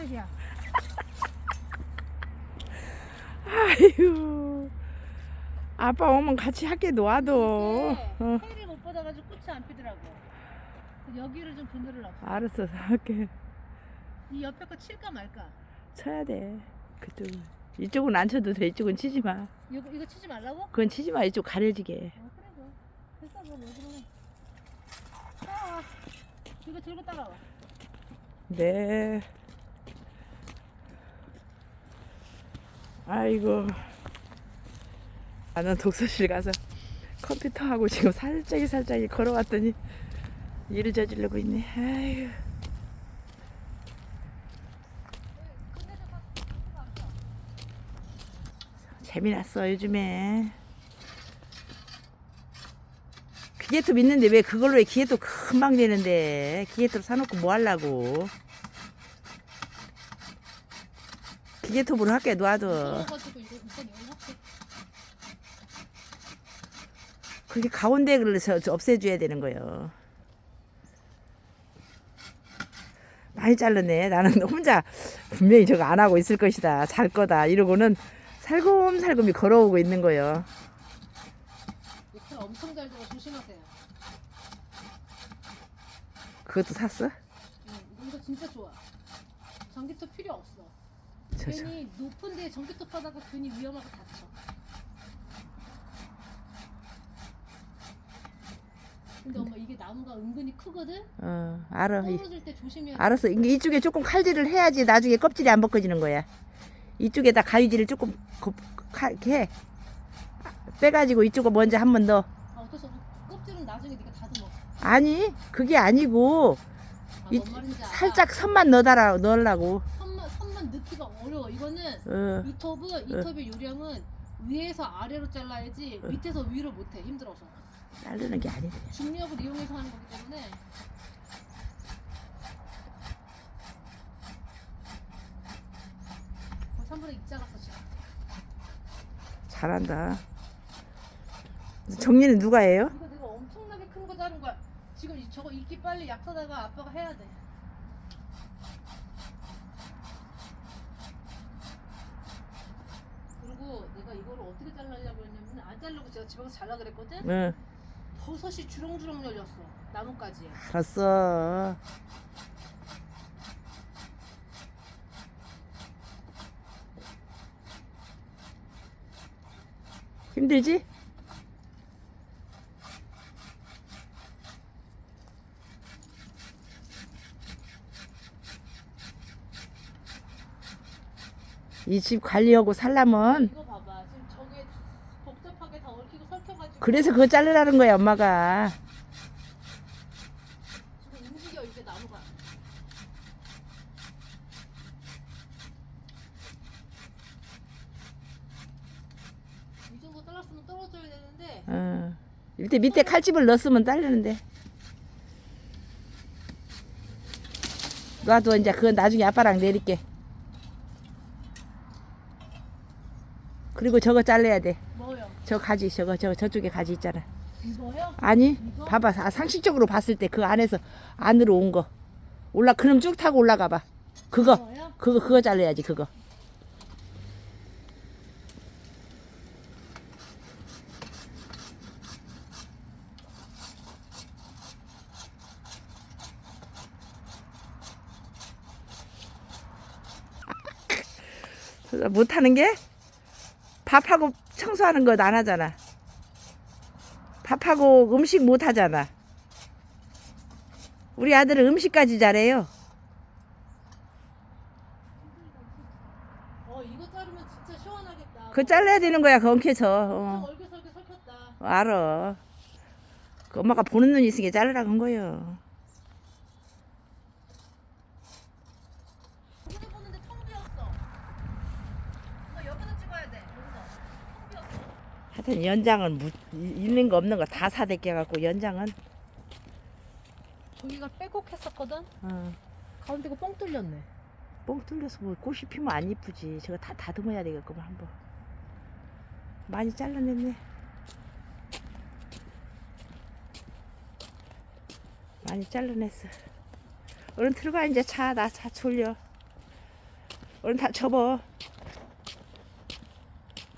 깜짝이야. 아유. 아빠 오면 같이 함께 놓아도. 어, 해를 못 받아가지고 꽃이 안 피더라고. 여기를 좀 그늘을 놨어. 알았어. 할게. 이 옆에 거 칠까 말까? 쳐야 돼. 그쪽은. 이쪽은 안 쳐도 돼. 이쪽은 치지 마. 이거 이거 치지 말라고? 그건 치지 마. 이쪽 가려지게. 어 그래 뭐. 됐어 뭐왜 그러네. 따라와. 이거 들고 따라와. 네. 아이고. 나는 독서실 가서 컴퓨터하고 지금 살짝이 살짝이 걸어왔더니 일을 저지르고 있네. 아이고. 재미났어 요즘에. 기계톱 있는데 왜 그걸로 해 기계톱 금방 되는데 기계톱 사놓고 뭐 하려고 기계톱으로 할게 놔둬 그렇게 가운데 그래서 없애줘야 되는 거예요 많이 잘랐네 나는 혼자 분명히 저거 안 하고 있을 것이다 잘 거다 이러고는 살금살금이 걸어오고 있는 거예요 이렇게 엄청 잘 들어 조심하세요. 그것도 샀어? 응, 이거 진짜 좋아. 전기톱 필요 없어. 저, 저. 괜히 높은 데 전기톱 하다가 괜히 위험하게 다쳐. 근데 엄마 이게 나무가 은근히 크거든? 어 알아 이- 떨어질 때 조심해야 돼. 알았어. 이게 이쪽에 조금 칼질을 해야지 나중에 껍질이 안 벗겨지는 거야. 이쪽에다 가위질을 조금 거- 칼- 이렇게 해. 빼가지고 이쪽을 먼저 한번 넣어. 아, 어쩔 수 없어. 껍질은 나중에 네가 다듬어. 아니, 그게 아니고 아, 이- 뭔 말인지 알아. 살짝 선만 넣어달라 넣으려고. 선만 넣기가 어려워. 이거는 어, 이 어. 톱의 요령은 위에서 아래로 잘라야지 어. 밑에서 위로 못해 힘들어서 자르는 게 아니래. 중력을 이용해서 하는 거기 때문에 거의 3분의 2 잘랐어 지금 잘한다. 정리는 누가 해요? 이거 내가 엄청나게 큰 거 자른 거야 지금 이- 저거 익기 빨리 약하다가 아빠가 해야 돼 내가 이거를 어떻게 잘라려고 했냐면 안 자르고 제가 집에 가서 잘라 그랬거든 응, 버섯이 주렁주렁 열렸어 나뭇가지에 알았어. 힘들지? 이 집 관리하고 살려면. 이거 봐봐. 지금 저게 복잡하게 다 얽히고 설켜가지고 그래서 그거 자르라는 거야 엄마가. 지금 움직여 이게 나무가. 이 정도 잘랐으면 떨어져야 되는데. 어. 밑에 밑에 칼집을 넣었으면 딸리는데. 놔둬 이제. 그건 나중에 아빠랑 내릴게 그리고 저거 잘라야 돼 뭐요? 저 가지 저거 저 저쪽에 가지 있잖아 이거요? 아니 이거? 봐봐 아, 상식적으로 봤을 때 그 안에서 안으로 온 거 올라 그럼 쭉 타고 올라가 봐 그거 이거요? 그거 그거 잘라야지 그거 못하는 게 밥하고 청소하는 거안 하잖아. 밥하고 음식 못 하잖아. 우리 아들은 음식까지 잘해요. 어 이거 자르면 진짜 시원하겠다. 그거 잘라야 되는 거야 건캐서. 엄청 어. 얼개설개 설켰다. 알아. 그 엄마가 보는 눈이 있으니까 자르라고 한 거예요 여기 보는데 텅 비었어 엄마 여기서 찍어야 돼 여기서 텅 비었어 하여튼 연장은 무, 이- 있는 거 없는 거 다 사대껴 갖고 연장은? 저기가 빼곡했었거든? 어, 가운데가 뻥 뚫렸네. 뻥 뚫려서 뭐 꽃이 피면 안 이쁘지. 저거 다 다듬어야 되겠구만 한번. 많이 잘라냈네. 많이 잘라냈어. 얼른 들어가 이제 차 나 차 졸려. 얼른 다 접어.